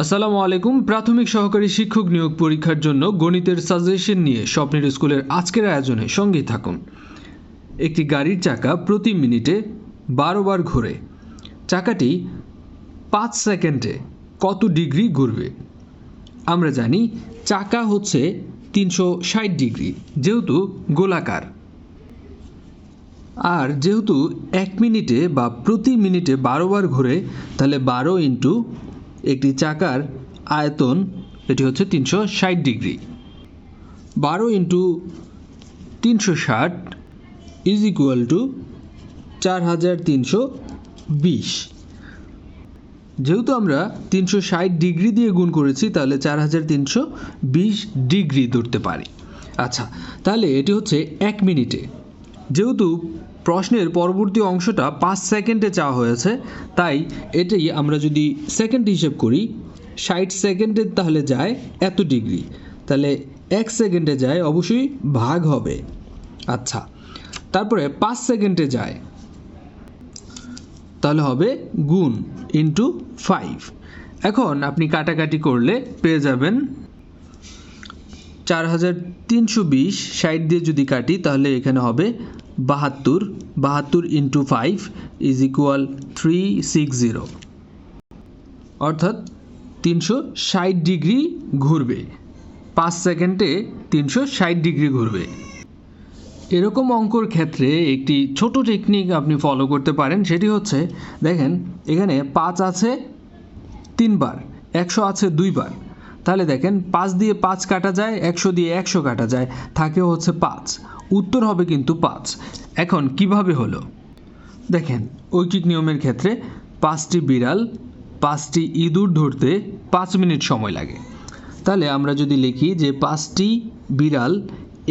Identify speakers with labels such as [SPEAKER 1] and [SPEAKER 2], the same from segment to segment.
[SPEAKER 1] আসসালামু আলাইকুম। প্রাথমিক সহকারী শিক্ষক নিয়োগ পরীক্ষার জন্য গণিতের সাজেশন নিয়ে স্বপ্নের স্কুলের আজকের আয়োজনে সঙ্গেই থাকুন। একটি গাড়ির চাকা প্রতি মিনিটে বারো বার ঘোরে। চাকাটি পাঁচ সেকেন্ডে কত ডিগ্রি ঘুরবে? আমরা জানি চাকা হচ্ছে তিনশো ষাট ডিগ্রি, যেহেতু গোলাকার। আর যেহেতু এক মিনিটে বা প্রতি মিনিটে বারো বার ঘুরে, তাহলে বারো ইন্টু একটি চাকার আয়তন, এটি হচ্ছে তিনশো ষাট ডিগ্রি। বারো ইন্টু তিনশো ষাট ইজ ইকুয়াল টু চার হাজার তিনশো বিশ। যেহেতু আমরা তিনশো ষাট ডিগ্রি দিয়ে গুণ করেছি, তাহলে চার হাজার তিনশো বিশ ডিগ্রি ধরতে পারি। আচ্ছা তাহলে এটি হচ্ছে এক মিনিটে। যেহেতু প্রশ্নের পরবর্তী অংশটা পাঁচ সেকেন্ডে চাওয়া হয়েছে, তাই এটাই আমরা যদি সেকেন্ড হিসেব করি, ষাট সেকেন্ডে তাহলে যায় এত ডিগ্রি। তাহলে এক সেকেন্ডে যায় অবশ্যই ভাগ হবে। আচ্ছা তারপরে পাঁচ সেকেন্ডে যায়, তাহলে হবে গুণ ইন্টু ফাইভ এখন আপনি কাটাকাটি করলে পেয়ে যাবেন চার হাজার তিনশো বিশ, ষাট দিয়ে যদি কাটি, তাহলে এখানে হবে বাহাত্তর বাহাত্তর into five is equal three six zero অর্থাৎ তিনশো ষাট ডিগ্রি ঘুরবে। পাঁচ সেকেন্ডে তিনশো ষাট ডিগ্রি ঘুরবে। এরকম অঙ্কর ক্ষেত্রে একটি ছোট টেকনিক আপনি ফলো করতে পারেন, সেটি হচ্ছে, দেখেন, এখানে পাঁচ আছে তিনবার, একশো আছে দুইবার। তাহলে দেখেন, পাঁচ দিয়ে পাঁচ কাটা যায়, একশো দিয়ে একশো কাটা যায়, থাকে হচ্ছে পাঁচ। উত্তর হবে কিন্তু পাঁচ। এখন কীভাবে হলো? দেখেন ঐকিক নিয়মের ক্ষেত্রে পাঁচটি বিড়াল, পাঁচটি ইঁদুর ধরতে পাঁচ মিনিট সময় লাগে। তাহলে আমরা যদি লিখি যে পাঁচটি বিড়াল,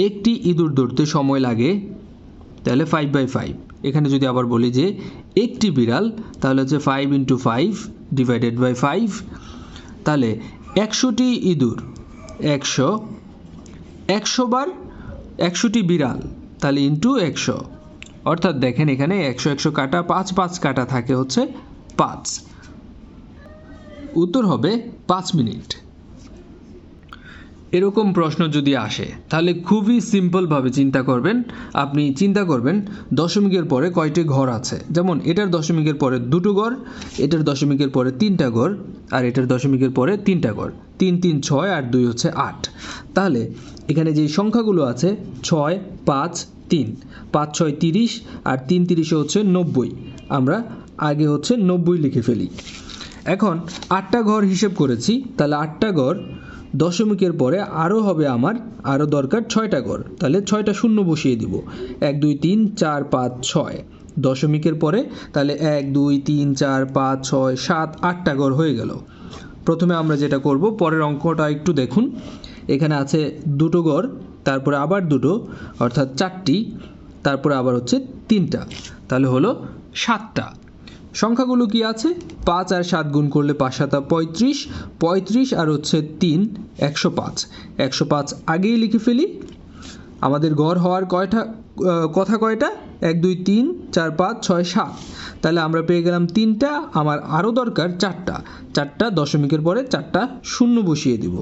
[SPEAKER 1] একটি ইঁদুর ধরতে সময় লাগে, তাহলে ফাইভ বাই ফাইভ এখানে যদি আবার বলি যে একটি বিড়াল, তাহলে হচ্ছে five into five divided by five তাহলে একশোটি ইঁদুর, একশো একশো বার একশোটি বিড়াল, তাহলে ইন্টু একশো। অর্থাৎ দেখেন এখানে একশো একশো কাটা, পাঁচ পাঁচ কাটা থাকে হচ্ছে পাঁচ। উত্তর হবে পাঁচ মিনিট। এরকম প্রশ্ন যদি আসে, তাহলে খুবই সিম্পলভাবে চিন্তা করবেন। আপনি চিন্তা করবেন, দশমিকের পরে কয়টি ঘর আছে? যেমন, এটার দশমিকের পরে দুটো ঘর, এটার দশমিকের পরে তিনটা ঘর, আর এটার দশমিকের পরে তিনটা ঘর। তিন তিন, ছয়, আর দুই হচ্ছে আট। তাহলে, এখানে যে সংখ্যাগুলো আছে, ছয়, পাঁচ, তিন। পাঁচ, ছয়, তিরিশ, আর তিন, তিরিশে হচ্ছে নব্বই। আমরা আগে হচ্ছে নব্বই লিখে ফেলি। এখন, আটটা ঘর হিসেব করেছি, তাহলে আটটা ঘর দশমিকের পরে আরও হবে আমার, আরও দরকার ছয়টা ঘর। তাহলে ছয়টা শূন্য বসিয়ে দিব। এক, দুই, তিন, চার, পাঁচ, ছয়। দশমিকের পরে তাহলে এক, দুই, তিন, চার, পাঁচ, ছয়, সাত, আটটা ঘর হয়ে গেল। প্রথমে আমরা যেটা করব, পরের অঙ্কটা একটু দেখুন। এখানে আছে দুটো ঘর, তারপরে আবার দুটো, অর্থাৎ চারটি, তারপরে আবার হচ্ছে তিনটা। তাহলে হলো সাতটা। সংখ্যাগুলো কি আছে? পাঁচ আর সাত গুণ করলে পাঁচ সাতা পঁয়ত্রিশ পঁয়ত্রিশ আর হচ্ছে তিন, একশো পাঁচ। একশো পাঁচ আগেই লিখে ফেলি। আমাদের গড় হওয়ার কয়টা কথা কয়টা? এক, দুই, তিন, চার, পাঁচ, ছয়, সাত। তাহলে আমরা পেয়ে গেলাম তিনটা, আমার আরও দরকার চারটা। চারটা দশমিকের পরে চারটা শূন্য বসিয়ে দিব।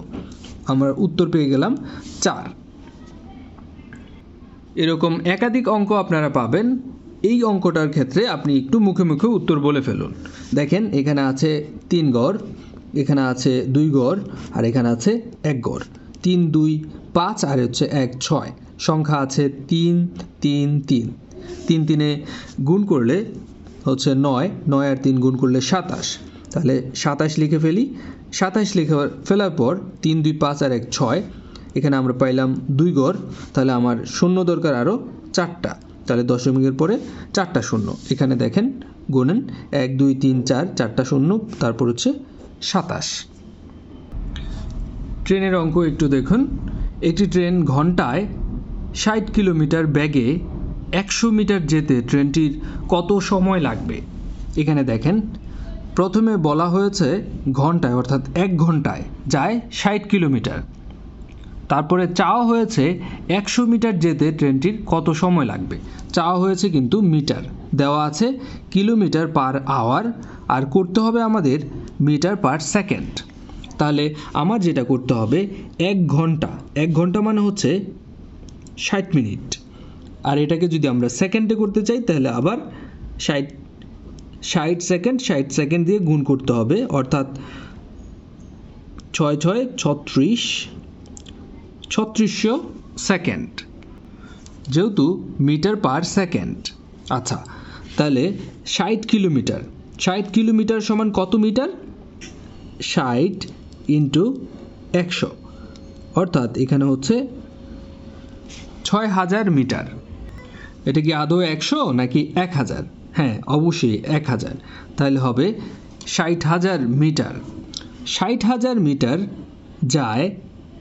[SPEAKER 1] আমরা উত্তর পেয়ে গেলাম চার। এরকম একাধিক অঙ্ক আপনারা পাবেন। এই অঙ্কটার ক্ষেত্রে আপনি একটু মুখে মুখে উত্তর বলে ফেলুন। দেখেন, এখানে আছে তিন গড়, এখানে আছে দুই গড়, আর এখানে আছে এক গড়। তিন, দুই, পাঁচ, আর হচ্ছে এক, ছয়। সংখ্যা আছে তিন তিন তিন। তিন, তিনে গুণ করলে হচ্ছে নয় নয় আর তিন গুণ করলে সাতাশ। তাহলে সাতাশ লিখে ফেলি। সাতাশ লিখে ফেলার পর তিন, দুই, পাঁচ, আর এক, ছয়। এখানে আমরা পাইলাম দুই গড়। তাহলে আমার শূন্য দরকার আরও চারটা। তাহলে দশমিকের পরে চারটা শূন্য। এখানে দেখেন, গুনেন, এক, দুই, তিন, চার, চারটা শূন্য, তারপর হচ্ছে সাতাশ। ট্রেনের অঙ্ক একটু দেখুন। একটি ট্রেন ঘন্টায় ষাট কিলোমিটার ব্যাগে একশো মিটার যেতে ট্রেনটির কত সময় লাগবে? এখানে দেখেন, প্রথমে বলা হয়েছে ঘন্টায়, অর্থাৎ এক ঘন্টায় যায় ষাট কিলোমিটার। তারপরে চাওয়া হয়েছে একশো মিটার যেতে ট্রেনটির কত সময় লাগবে। চাওয়া হয়েছে কিন্তু মিটার। দেওয়া আছে কিলোমিটার পার আওয়ার আর করতে হবে আমাদের মিটার পার সেকেন্ড। তাহলে আমার যেটা করতে হবে, এক ঘণ্টা। এক ঘণ্টা মানে হচ্ছে ষাট মিনিট। আর এটাকে যদি আমরা সেকেন্ডে করতে চাই, তাহলে আবার ষাট ষাট সেকেন্ড ষাট সেকেন্ড দিয়ে গুণ করতে হবে। অর্থাৎ ছয় ছয়, ছত্রিশ ছত্রিশশো সেকেন্ড। যেহেতু মিটার পার সেকেন্ড। আচ্ছা তাহলে ষাট কিলোমিটার। ষাট কিলোমিটার সমান কত মিটার? ষাট ইন্টু একশো। অর্থাৎ এখানে হচ্ছে ছয় হাজার মিটার। এটা কি আদৌ একশো নাকি এক হাজার? হ্যাঁ অবশ্যই এক হাজার। তাহলে হবে ষাট হাজার মিটার। ষাট হাজার মিটার যায়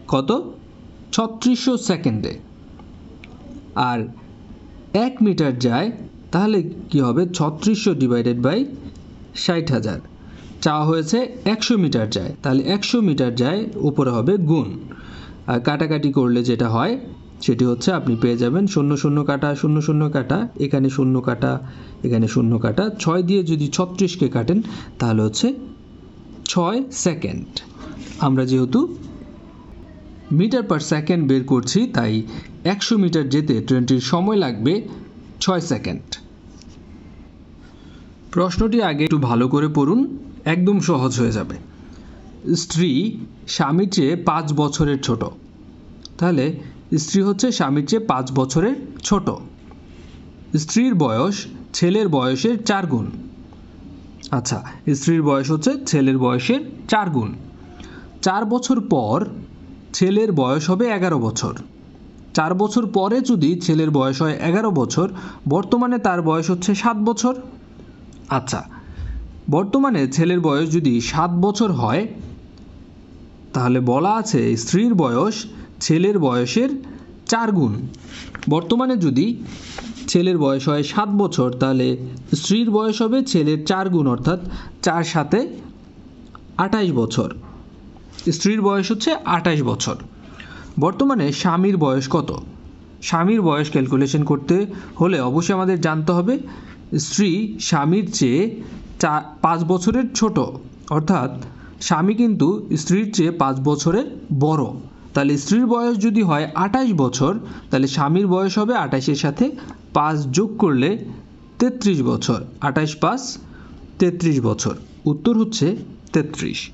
[SPEAKER 1] কত? ছত্রিশশো সেকেন্ডে। আর এক মিটার যায়, তাহলে কি হবে? ছত্রিশশো ডিভাইডেড বাই ষাট হাজার। চাওয়া হয়েছে একশো মিটার যায়, তাহলে একশো মিটার যায়, উপরে হবে গুণ। আর কাটাকাটি করলে যেটা হয়, সেটি হচ্ছে আপনি পেয়ে যাবেন শূন্য শূন্য কাটা, শূন্য শূন্য কাটা, এখানে শূন্য কাটা, এখানে শূন্য কাটা। ছয় দিয়ে যদি ছত্রিশকে কাটেন, তাহলে হচ্ছে ছয় সেকেন্ড। আমরা যেহেতু মিটার পার সেকেন্ড বের করছি, তাই একশো মিটার যেতে ট্রেনটির সময় লাগবে ছয় সেকেন্ড। প্রশ্নটি আগে একটু ভালো করে পড়ুন, একদম সহজ হয়ে যাবে। স্ত্রী স্বামীর চেয়ে পাঁচ বছরের ছোট। তাহলে স্ত্রী হচ্ছে স্বামীর চেয়ে পাঁচ বছরের ছোট। স্ত্রীর বয়স ছেলের বয়সের চার গুণ। আচ্ছা স্ত্রীর বয়স হচ্ছে ছেলের বয়সের চার গুণ। চার বছর পর ছেলের বয়স হবে এগারো বছর। চার বছর পরে যদি ছেলের বয়স হয় এগারো বছর, বর্তমানে তার বয়স হচ্ছে সাত বছর। আচ্ছা বর্তমানে ছেলের বয়স যদি সাত বছর হয়, তাহলে বলা আছে স্ত্রীর বয়স ছেলের বয়সের চার গুণ। বর্তমানে যদি ছেলের বয়স হয় সাত বছর, তাহলে স্ত্রীর বয়স হবে ছেলের চার গুণ, অর্থাৎ চার সাথে আঠাইশ বছর। স্ত্রীর বয়স হচ্ছে আঠাশ বছর। বর্তমানে স্বামীর বয়স কত? স্বামীর বয়স ক্যালকুলেশন করতে হলে অবশ্যই আমাদের জানতে হবে, স্ত্রী স্বামীর চেয়ে চা, পাঁচ বছরের ছোট। অর্থাৎ স্বামী কিন্তু স্ত্রীর চেয়ে পাঁচ বছরের বড়। তাহলে স্ত্রীর বয়স যদি হয় আঠাশ বছর, তাহলে স্বামীর বয়স হবে আঠাশের সাথে পাঁচ যোগ করলে তেত্রিশ বছর। আঠাশ পাঁচ তেত্রিশ বছর। উত্তর হচ্ছে তেত্রিশ।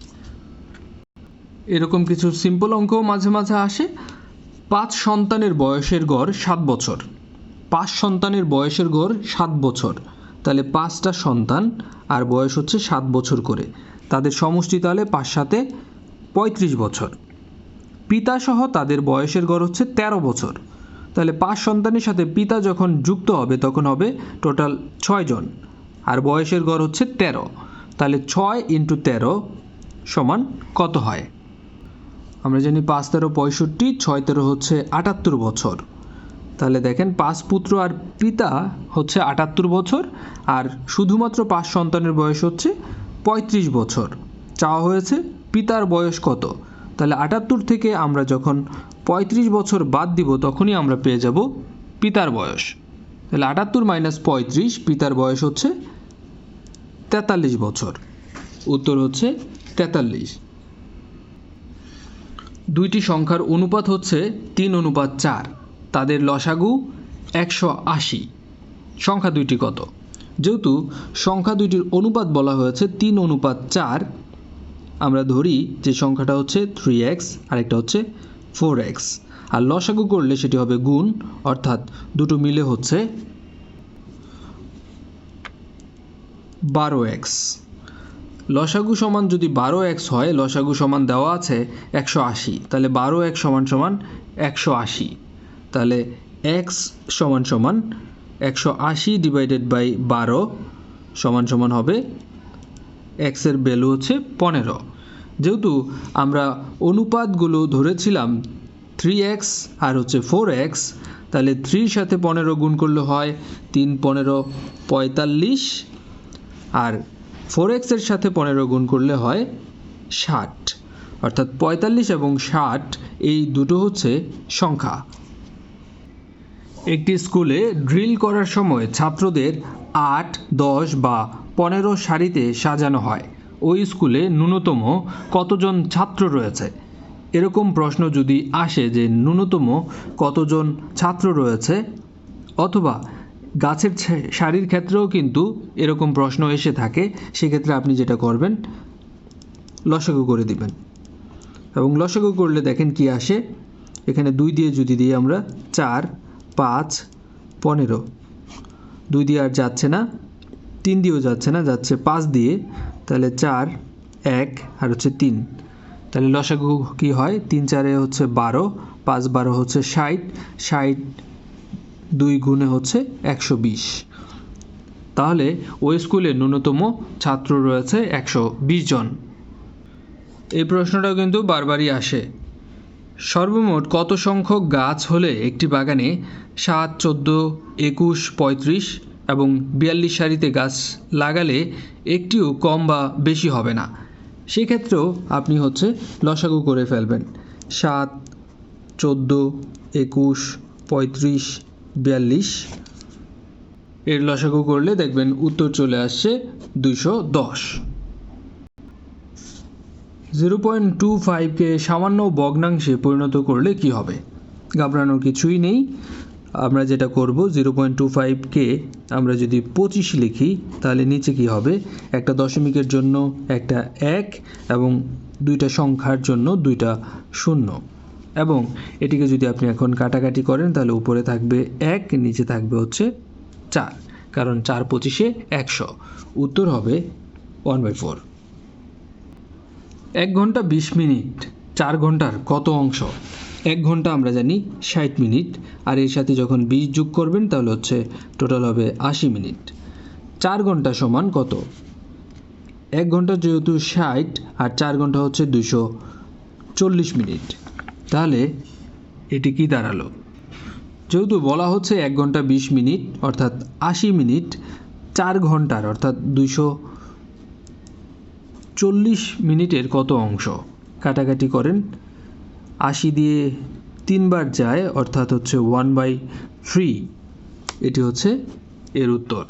[SPEAKER 1] এরকম কিছু সিম্পল অঙ্কও মাঝে মাঝে আসে। পাঁচ সন্তানের বয়সের গড় সাত বছর। পাঁচ সন্তানের বয়সের গড় সাত বছর। তাহলে পাঁচটা সন্তান আর বয়স হচ্ছে সাত বছর করে। তাদের সমষ্টি তাহলে পাঁচ সাথে পঁয়ত্রিশ বছর। পিতাসহ তাদের বয়সের গড় হচ্ছে ১৩ বছর। তাহলে পাঁচ সন্তানের সাথে পিতা যখন যুক্ত হবে, তখন হবে টোটাল ছয় জন। আর বয়সের গড় হচ্ছে ১৩ তাহলে ছয় ইন্টু তেরো সমান কত হয়? আমরা জানি পাঁচ তেরো পঁয়ষট্টি, ছয় তেরো হচ্ছে আটাত্তর বছর। তাহলে দেখেন পাঁচ পুত্র আর পিতা হচ্ছে আটাত্তর বছর, আর শুধুমাত্র পাঁচ সন্তানের বয়স হচ্ছে পঁয়ত্রিশ বছর। চাওয়া হয়েছে পিতার বয়স কত? তাহলে আটাত্তর থেকে আমরা যখন পঁয়ত্রিশ বছর বাদ দিব, তখনই আমরা পেয়ে যাব পিতার বয়স। তাহলে আটাত্তর মাইনাস পঁয়ত্রিশ, পিতার বয়স হচ্ছে তেতাল্লিশ বছর। উত্তর হচ্ছে তেতাল্লিশ। দুইটি সংখ্যার অনুপাত হচ্ছে তিন অনুপাত চার। তাদের লসাগু একশো আশি। সংখ্যা দুইটি কত? যেহেতু সংখ্যা দুইটির অনুপাত বলা হয়েছে তিন অনুপাত চার, আমরা ধরি যে সংখ্যাটা হচ্ছে থ্রি এক্স আরেকটা হচ্ছে ফোর এক্স আর লসাগু করলে সেটি হবে গুণ, অর্থাৎ দুটো মিলে হচ্ছে বারো এক্স লসাগু সমান যদি বারো এক্স হয়, লসাগু সমান দেওয়া আছে একশো আশি। তাহলে বারো এক্স সমান সমান একশো আশি। তাহলে এক্স সমান সমান একশো আশি ডিভাইডেড বাই বারো সমান সমান হবে এক্সের ভ্যালু হচ্ছে পনেরো। যেহেতু আমরা অনুপাতগুলো ধরেছিলাম থ্রি এক্স আর হচ্ছে ফোর এক্স, তাহলে থ্রির সাথে পনেরো গুণ করলে হয় তিন পনেরো পঁয়তাল্লিশ। আর ফোর এক্সের সাথে পনেরো গুণ করলে হয় ষাট। অর্থাৎ পঁয়তাল্লিশ এবং ষাট, এই দুটো হচ্ছে সংখ্যা। একটি স্কুলে ড্রিল করার সময় ছাত্রদের আট, দশ বা পনেরো সারিতে সাজানো হয়। ওই স্কুলে ন্যূনতম কতজন ছাত্র রয়েছে? এরকম প্রশ্ন যদি আসে যে ন্যূনতম কতজন ছাত্র রয়েছে অথবা গাছের সারির ক্ষেত্রেও কিন্তু এরকম প্রশ্ন এসে থাকে, সেক্ষেত্রে আপনি যেটা করবেন, লসাগু করে দিবেন। এবং লসাগু করলে দেখেন কি আসে? এখানে দুই দিয়ে যদি দিই আমরা, চার, পাঁচ, পনেরো। দুই দিয়ে আর যাচ্ছে না, তিন দিয়েও যাচ্ছে না, যাচ্ছে পাঁচ দিয়ে, তাহলে চার, এক, আর হচ্ছে তিন। তাহলে লসাগু কি হয়? তিন চারে হচ্ছে বারো, পাঁচ বারো হচ্ছে ষাট ষাট দুই গুণে হচ্ছে একশো বিশ। তাহলে ওই স্কুলে ন্যূনতম ছাত্র রয়েছে একশো বিশ জন। এই প্রশ্নটা কিন্তু বারবারই আসে। সর্বমোট কত সংখ্যক গাছ হলে একটি বাগানে সাত, চোদ্দ, একুশ, পঁয়ত্রিশ এবং বিয়াল্লিশ সারিতে গাছ লাগালে একটিও কম বা বেশি হবে না? সেক্ষেত্রেও আপনি হচ্ছে লসাগু করে ফেলবেন। সাত, চোদ্দ, একুশ, পঁয়ত্রিশ বিয়াল্লিশ। এর লসাগু করলে দেখবেন উত্তর চলে আসছে দুইশো দশ। জিরো পয়েন্ট টু ফাইভকে সামান্য ভগ্নাংশে পরিণত করলে কি হবে? ঘাবড়ানোর কিছুই নেই। আমরা যেটা করব, জিরো পয়েন্ট টু ফাইভকে আমরা যদি পঁচিশ লিখি, তাহলে নিচে কি হবে? একটা দশমিকের জন্য একটা এক এবং দুইটা সংখ্যার জন্য দুইটা শূন্য। এবং এটিকে যদি আপনি এখন কাটাকাটি করেন, তাহলে উপরে থাকবে এক, নিচে থাকবে হচ্ছে চার, কারণ চার পঁচিশে একশো। উত্তর হবে ওয়ান বাই ফোর এক ঘণ্টা বিশ মিনিট, চার ঘণ্টার কত অংশ? এক ঘণ্টা আমরা জানি ষাট মিনিট, আর এর সাথে যখন বিশ যোগ করবেন, তাহলে হচ্ছে টোটাল হবে আশি মিনিট। চার ঘণ্টা সমান কত? এক ঘণ্টা যেহেতু ষাট, আর চার ঘণ্টা হচ্ছে দুশো চল্লিশ মিনিট। তাহলে এটি কি দাঁড়াল? যেহেতু বলা হচ্ছে এক ঘণ্টা বিশ মিনিট, অর্থাৎ আশি মিনিট, চার ঘণ্টার, অর্থাৎ দুইশো চল্লিশ মিনিটের কত অংশ? কাটাকাটি করেন, আশি দিয়ে তিনবার যায়, অর্থাৎ হচ্ছে ওয়ান বাই থ্রি এটি হচ্ছে এর উত্তর।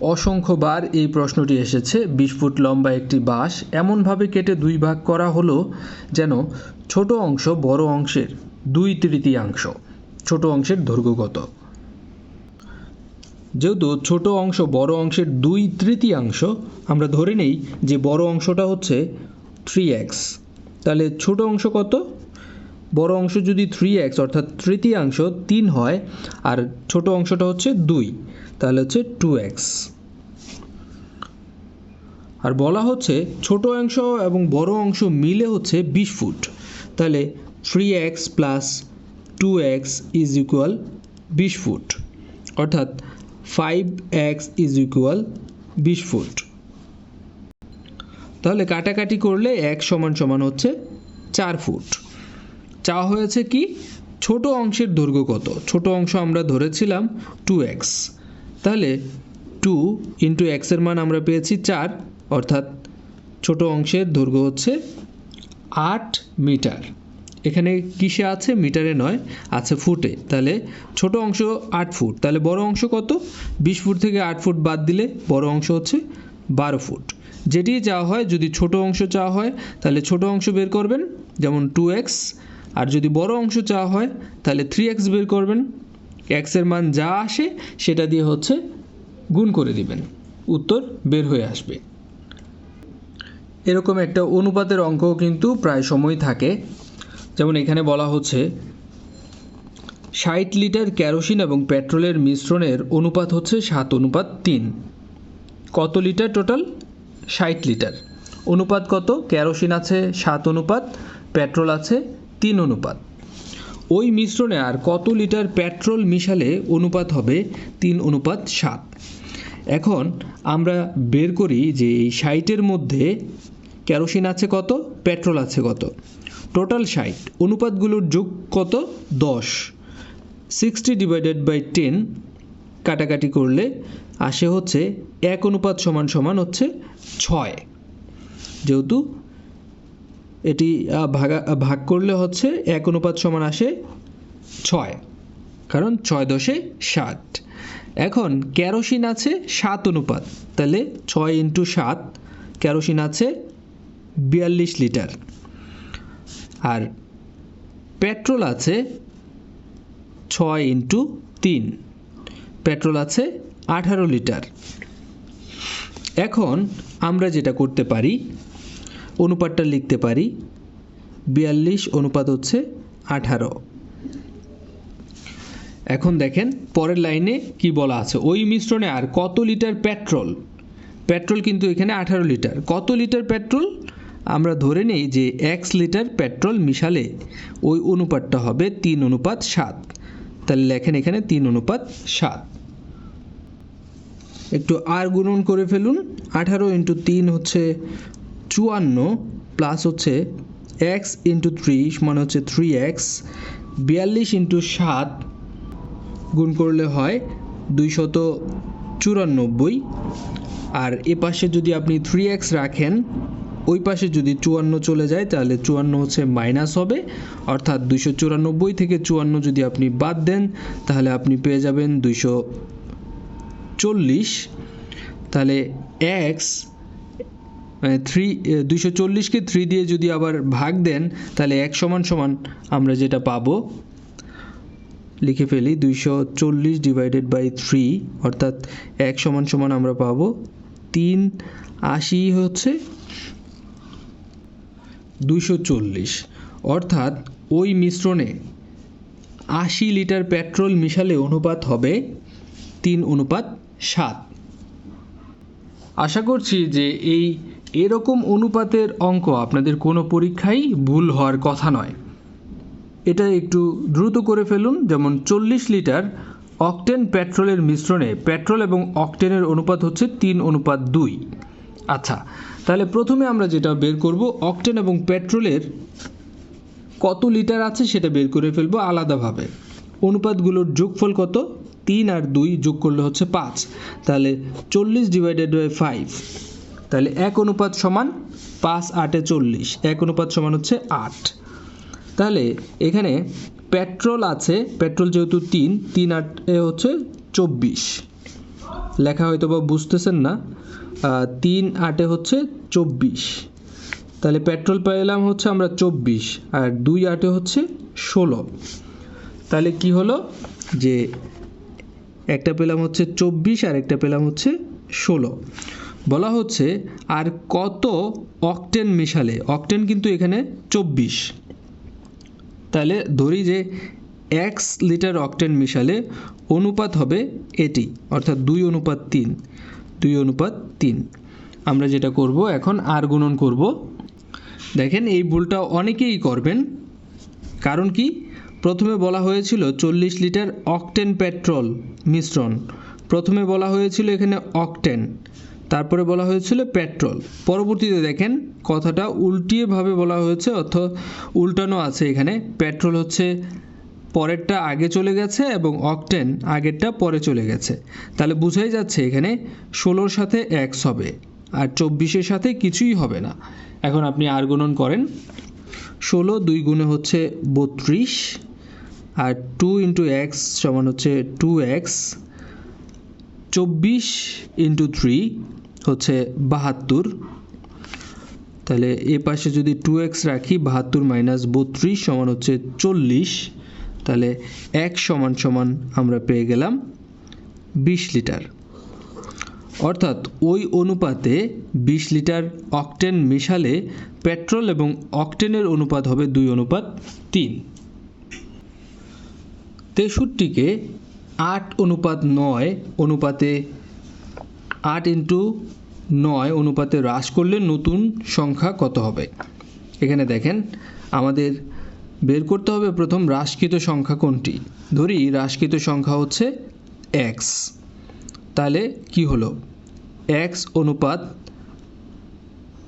[SPEAKER 1] অসংখ্যবার এই প্রশ্নটি এসেছে। বিশ ফুট লম্বা একটি বাঁশ এমনভাবে কেটে দুই ভাগ করা হলো যেন ছোট অংশ বড় অংশের দুই তৃতীয়াংশ, ছোট অংশের দৈর্ঘ্যগত। যেহেতু ছোট অংশ বড় অংশের দুই তৃতীয়াংশ, আমরা ধরে নেই যে বড় অংশটা হচ্ছে থ্রি এক্স। তাহলে ছোট অংশ কত? বড় অংশ যদি থ্রি এক্স অর্থাৎ তৃতীয়াংশ তিন হয়, আর ছোট অংশটা হচ্ছে দুই। তাহলে হচ্ছে টু এক্স আর বলা হচ্ছে ছোট অংশ এবং বড় অংশ মিলে হচ্ছে বিশ ফুট। তাহলে three x plus two x is equal বিশ ফুট। অর্থাৎ ফাইভ এক্স ইজ ইকুয়াল বিশ ফুট। তাহলে কাটাকাটি করলে এক সমান সমান হচ্ছে চার ফুট। চা হয়েছে কি? ছোট অংশের দৈর্ঘ্য কত? ছোট অংশ আমরা ধরেছিলাম টু এক্স তাহলে টু ইন্টু এক্সের মান আমরা পেয়েছি চার, অর্থাৎ ছোট অংশের দৈর্ঘ্য হচ্ছে আট মিটার। এখানে কিসে আছে? মিটারে নয়, আছে ফুটে। তাহলে ছোট অংশ আট ফুট। তাহলে বড় অংশ কত? বিশ ফুট থেকে আট ফুট বাদ দিলে বড় অংশ হচ্ছে বারো ফুট। যেটি চাওয়া হয়, যদি ছোট অংশ চাওয়া হয়, তাহলে ছোট অংশ বের করবেন, যেমন টু এক্স আর যদি বড় অংশ চাওয়া হয়, তাহলে থ্রি এক্স বের করবেন এক্সের মান যা আসে, সেটা দিয়ে হচ্ছে গুণ করে দিবেন। উত্তর বের হয়ে আসবে। এরকম একটা অনুপাতের অঙ্কও কিন্তু প্রায় সময় থাকে। যেমন এখানে বলা হচ্ছে, ষাট লিটার ক্যারোসিন এবং পেট্রোলের মিশ্রণের অনুপাত হচ্ছে সাত, অনুপাত তিন। কত লিটার টোটাল? ষাট লিটার। অনুপাত কত? ক্যারোসিন আছে সাত অনুপাত, পেট্রোল আছে তিন অনুপাত। ওই মিশ্রণে আর কত লিটার পেট্রোল মিশালে অনুপাত হবে? তিন অনুপাত সাত। এখন আমরা বের করি যে এই ষাটের মধ্যে ক্যারোসিন আছে কত? পেট্রোল আছে কত? টোটাল ষাট। অনুপাতগুলোর যোগ কত? দশ। সিক্সটি ডিভাইডেড বাই টেন কাটাকাটি করলে আসে হচ্ছে এক অনুপাত সমান সমান হচ্ছে ছয়। যেহেতু এটি ভাগা ভাগ করলে হচ্ছে এক অনুপাত সমান আসে ছয়। কারণ ছয় দশে ষাট এখন ক্যারোসিন আছে সাত অনুপাত। তাহলে ছয় ইন্টু সাত, কেরোসিন আছে বিয়াল্লিশ লিটার। আর পেট্রোল আছে ছয় ইন্টু তিন। পেট্রোল আছে আঠারো লিটার। এখন আমরা যেটা করতে পারি অনুপাতটা লিখতে পারি। বিয়াল্লিশ অনুপাত হচ্ছে আঠারো। এখন দেখেন, পরের লাইনে কি বলা আছে? ওই মিশ্রণে আর কত লিটার পেট্রোল? পেট্রোল কিন্তু এখানে আঠারো লিটার। কত লিটার পেট্রোল? আমরা ধরে নেই যে এক্স লিটার পেট্রোল মিশালে ওই অনুপাতটা হবে তিন অনুপাত সাত। তাহলে লেখেন এখানে তিন অনুপাত সাত। একটু আর গুণন করে ফেলুন। আঠারো ইন্টু তিন হচ্ছে চুয়ান্ন প্লাস হচ্ছে এক্স ইন্টু ত্রিশ মানে হচ্ছে থ্রি এক্স বিয়াল্লিশ ইন্টু সাত গুণ করলে হয় দুইশত চুরানব্বই। আর এ পাশে যদি আপনি থ্রি এক্স রাখেন, ওই পাশে যদি চুয়ান্ন চলে যায়, তাহলে চুয়ান্ন হচ্ছে মাইনাস হবে। অর্থাৎ দুইশো চুরানব্বই থেকে চুয়ান্ন যদি আপনি বাদ দেন, তাহলে আপনি পেয়ে যাবেন দুইশো চল্লিশ। তাহলে এক্স থ্রি দুইশো চল্লিশকে থ্রি দিয়ে যদি আবার ভাগ দেন, তাহলে এক সমান সমান আমরা যেটা পাবো, লিখে ফেলি, দুইশো চল্লিশ ডিভাইডেড বাই থ্রি অর্থাৎ এক সমান সমান আমরা পাবো তিন, আশি হচ্ছে দুইশো চল্লিশ। অর্থাৎ ওই মিশ্রণে আশি লিটার পেট্রোল মিশালে অনুপাত হবে তিন অনুপাত সাত। আশা করছি যে এই এরকম অনুপাতের অঙ্ক আপনাদের কোনো পরীক্ষাই ভুল হওয়ার কথা নয়। এটা একটু দ্রুত করে ফেলুন, যেমন চল্লিশ লিটার অকটেন পেট্রোলের মিশ্রণে, পেট্রোল এবং অকটেনের অনুপাত হচ্ছে তিন অনুপাত দুই। আচ্ছা তাহলে প্রথমে আমরা যেটা বের করব, অকটেন এবং পেট্রোলের কত লিটার আছে সেটা বের করে ফেলব আলাদাভাবে। অনুপাতগুলোর যোগফল কত? তিন আর দুই যোগ করলে হচ্ছে পাঁচ। তাহলে চল্লিশ ডিভাইডেড বাই ফাইভ তাহলে এক অনুপাত সমান পাঁচ আটে চল্লিশ। এক অনুপাত সমান হচ্ছে আট। তাহলে এখানে পেট্রোল আছে, পেট্রোল যেহেতু তিন তিন আটে হচ্ছে চব্বিশ। লেখা হয়তো বা বুঝতেছেন না তিন আটে হচ্ছে চব্বিশ। তাহলে পেট্রোল পেলাম হচ্ছে আমরা চব্বিশ, আর দুই আটে হচ্ছে ষোলো। তাহলে কি হলো? যে একটা পেলাম হচ্ছে চব্বিশ, আর একটা পেলাম হচ্ছে ষোলো। বলা হচ্ছে, আর কত অকটেন মেশালে? অকটেন কিন্তু এখানে চব্বিশ। তাহলে ধরি যে এক্স লিটার অকটেন মিশালে অনুপাত হবে এটি, অর্থাৎ দুই অনুপাত তিন, দুই অনুপাত তিন। আমরা যেটা করব এখন আর গুণন করব। দেখেন এই ভুলটা অনেকেই করবেন। কারণ কি? প্রথমে বলা হয়েছিল চল্লিশ লিটার অকটেন পেট্রোল মিশ্রণ। প্রথমে বলা হয়েছিল এখানে অকটেন। তারপরে বলা হয়েছিল পেট্রোল। পরবর্তীতে দেখেন, কথাটা উল্টিয়েভাবে বলা হয়েছে, অর্থ উল্টানো আছে এখানে। পেট্রোল হচ্ছে পরেরটা আগে চলে গেছে এবং অকটেন আগেরটা পরে চলে গেছে। তাহলে বোঝাই যাচ্ছে এখানে ষোলোর সাথে এক্স হবে, আর চব্বিশের সাথে কিছুই হবে না। এখন আপনি আর গুণন করেন। ষোলো দুই গুণে হচ্ছে বত্রিশ, আর টু ইন্টু এক্স সমান হচ্ছে টু এক্স। চব্বিশ ইন্টু থ্রি হচ্ছে বাহাত্তর। তাহলে এ পাশে যদি টু এক্স রাখি, বাহাত্তর মাইনাস বত্রিশ সমান হচ্ছে চল্লিশ। তাহলে এক সমান সমান আমরা পেয়ে গেলাম বিশ লিটার। অর্থাৎ ওই অনুপাতে বিশ লিটার অকটেন মেশালে পেট্রোল এবং অকটেনের অনুপাত হবে দুই অনুপাত তিন। তেষট্টিকে আট অনুপাত নয়, অনুপাতে আট ইন্টু নয় অনুপাতে হ্রাস করলে নতুন সংখ্যা কত হবে? এখানে দেখেন, আমাদের বের করতে হবে প্রথম হ্রাসকৃত সংখ্যা কোনটি? ধরি হ্রাসকৃত সংখ্যা হচ্ছে এক্স তাহলে কি হলো? এক্স অনুপাত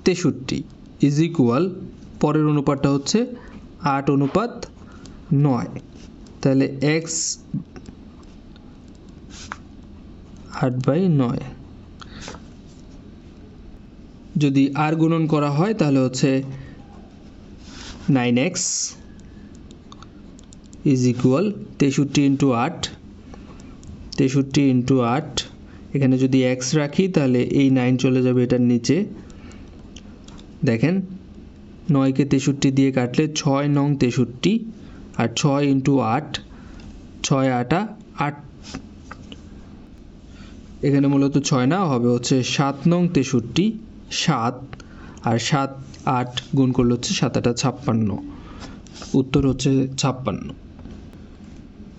[SPEAKER 1] তেষট্টি ইজ ইকুয়াল পরের অনুপাতটা হচ্ছে আট অনুপাত নয়। তাহলে এক্স আট বাই নয়। যদি আর গুণন করা হয়, তাহলে হচ্ছে নাইন এক্স ইজ ইকুয়াল তেষট্টি ইন্টু আট। তেষট্টি ইন্টু আট। এখানে যদি এক্স রাখি, তাহলে এই নাইন চলে যাবে এটার নিচে। দেখেন, নয়কে তেষট্টি দিয়ে কাটলে ছয় নং তেষট্টি আর ছয় ইন্টু আট, ছয় আটা আট। এখানে মূলত ছয় না, হবে হচ্ছে সাত নং তেষট্টি। সাত, আর সাত, আট গুণ করলে হচ্ছে সাত আটা ছাপ্পান্ন। উত্তর হচ্ছে ছাপ্পান্ন।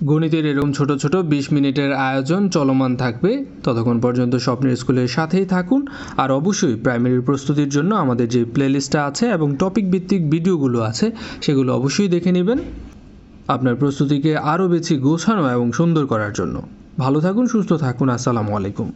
[SPEAKER 1] গণিতের এরকম ছোট ছোট বিশ মিনিটের আয়োজন চলমান থাকবে। ততক্ষণ পর্যন্ত স্বপ্নের স্কুলের সাথেই থাকুন। আর অবশ্যই প্রাইমারির প্রস্তুতির জন্য আমাদের যে প্লেলিস্টটা আছে এবং টপিক ভিত্তিক ভিডিওগুলো আছে, সেগুলো অবশ্যই দেখে নেবেন। আপনার প্রস্তুতিকে আরও বেশি গোছানো এবং সুন্দর করার জন্য। ভালো থাকুন, সুস্থ থাকুন। আসসালামু আলাইকুম।